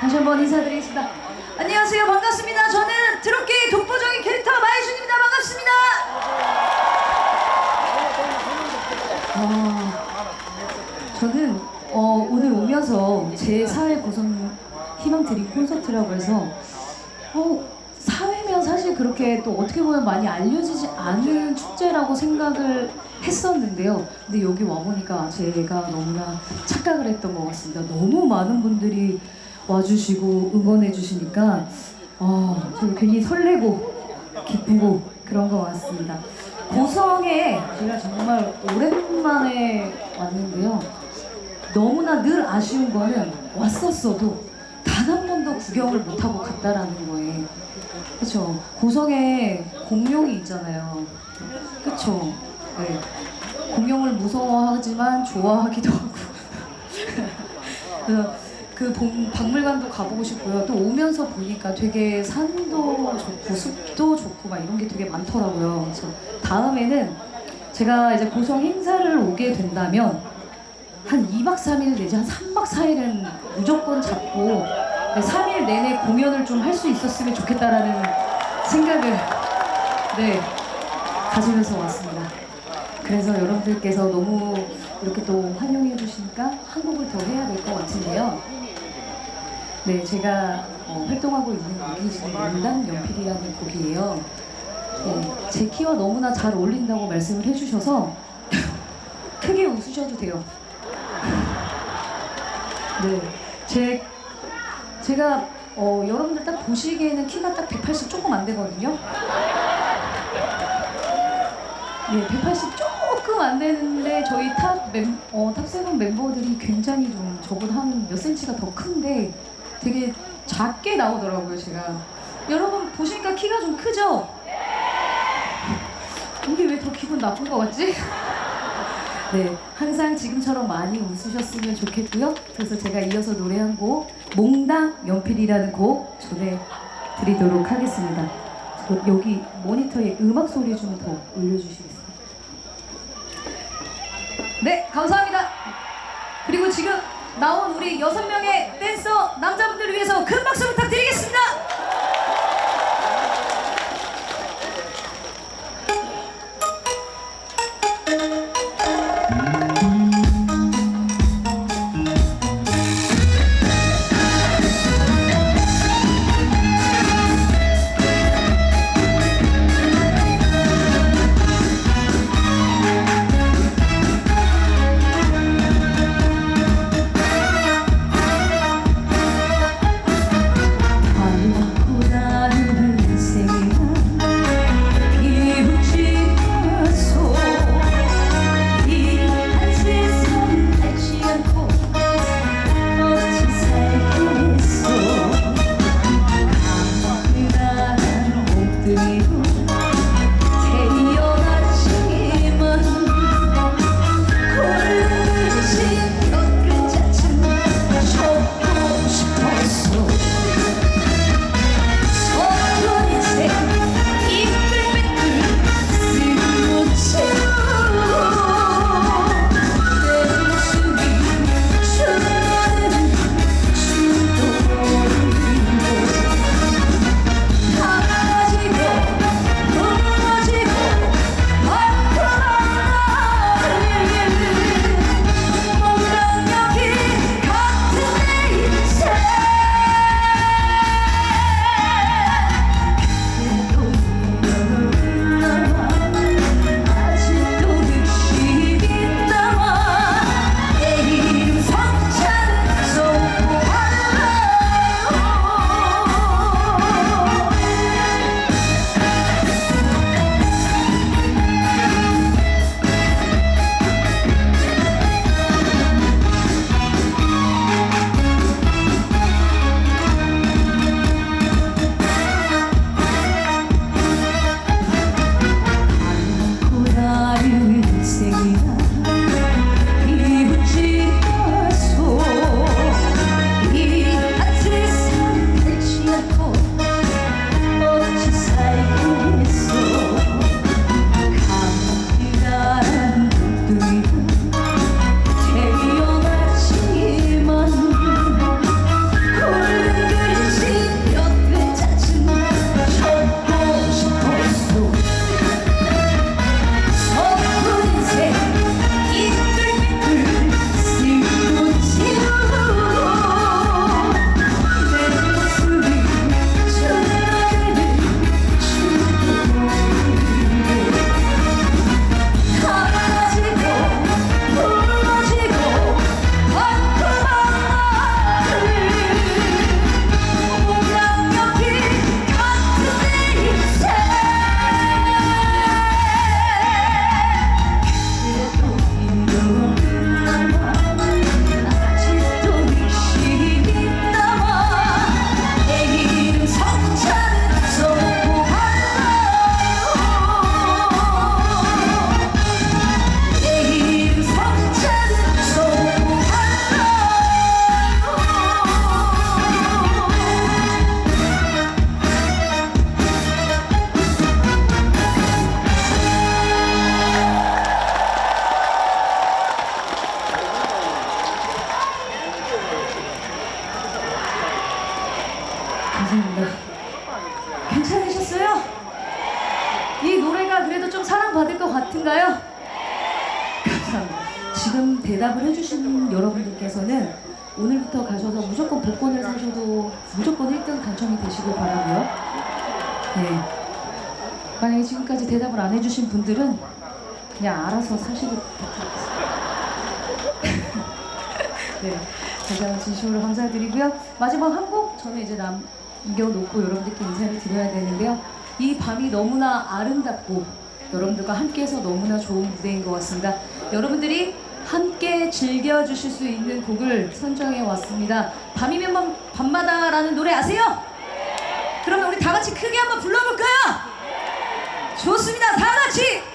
다시 한번 인사드리겠습니다. 안녕하세요. 반갑습니다. 저는 드럽게 독보적인 캐릭터 마이준입니다. 반갑습니다. 아, 저는 어, 오늘 오면서 제 사회 구성 희망 드림 콘서트라고 해서 어, 사회면 사실 그렇게 또 어떻게 보면 많이 알려지지 않은 축제라고 생각을 했었는데요. 근데 여기 와보니까 제가 너무나 착각을 했던 것 같습니다. 너무 많은 분들이 와주시고 응원해 주시니까 어, 저 괜히 설레고 기쁘고 그런 것 같습니다. 고성에 제가 정말 오랜만에 왔는데요. 너무나 늘 아쉬운 거는 왔었어도 단 한 번도 구경을 못하고 갔다라는 거예요. 그렇죠. 고성에 공룡이 있잖아요. 그렇죠. 네. 공룡을 무서워하지만 좋아하기도 하고. 그래서 그 본- 박물관도 가보고 싶고요. 또 오면서 보니까 되게 산도 좋고 숲도 좋고 막 이런 게 되게 많더라고요. 그래서 다음에는 제가 이제 고성 행사를 오게 된다면 한 2박 3일 내지 한 3박 4일은 무조건 잡고 3일 내내 공연을 좀 할 수 있었으면 좋겠다라는 생각을 네 가지면서 왔습니다. 그래서 여러분들께서 너무 이렇게 또 환영해 주시니까 한 곡을 더 해야 될 것 같은데요. 네, 제가 어, 활동하고 있는 곡이 연단 연필이라는 곡이에요. 네, 제 키와 너무나 잘 어울린다고 말씀을 해주셔서 크게 웃으셔도 돼요. 네, 제 제가 어, 여러분들 딱 보시기에는 키가 딱 180 조금 안 되거든요. 네, 180 조금 안 되는데 저희 탑 멤, 어, 탑 세븐 멤버들이 굉장히 좀 저보다 한 몇 센치가 더 큰데 되게 작게 나오더라고요, 제가. 여러분 보시니까 키가 좀 크죠? 이게 왜 더 기분 나쁜 것 같지? 네, 항상 지금처럼 많이 웃으셨으면 좋겠고요. 그래서 제가 이어서 노래 한 곡, 몽당 연필이라는 곡 전해드리도록 하겠습니다. 저 여기 모니터에 음악 소리 좀 더 올려주시겠어요? 네, 감사합니다. 그리고 지금 나온 우리 여섯 명의 댄서 남자분들을 위해서 큰 박수 부탁드리겠습니다. 감사합니다. 괜찮으셨어요? 이 노래가 그래도 좀 사랑받을 것 같은가요? 감사합니다. 지금 대답을 해주신 여러분들께서는 오늘부터 가셔서 무조건 복권을 사셔도 무조건 1등 당첨이 되시길 바라고요. 네. 만약에 지금까지 대답을 안 해주신 분들은 그냥 알아서 사시길 부탁드리겠습니다. 네. 다시 진심으로 감사드리고요. 마지막 한 곡 저는 이제 남 겨놓고 여러분들께 인사를 드려야 되는데요. 이 밤이 너무나 아름답고 여러분들과 함께해서 너무나 좋은 무대인 것 같습니다. 여러분들이 함께 즐겨주실 수 있는 곡을 선정해 왔습니다. 밤이면 밤, 밤마다라는 노래 아세요? 그러면 우리 다 같이 크게 한번 불러볼까요? 좋습니다. 다 같이!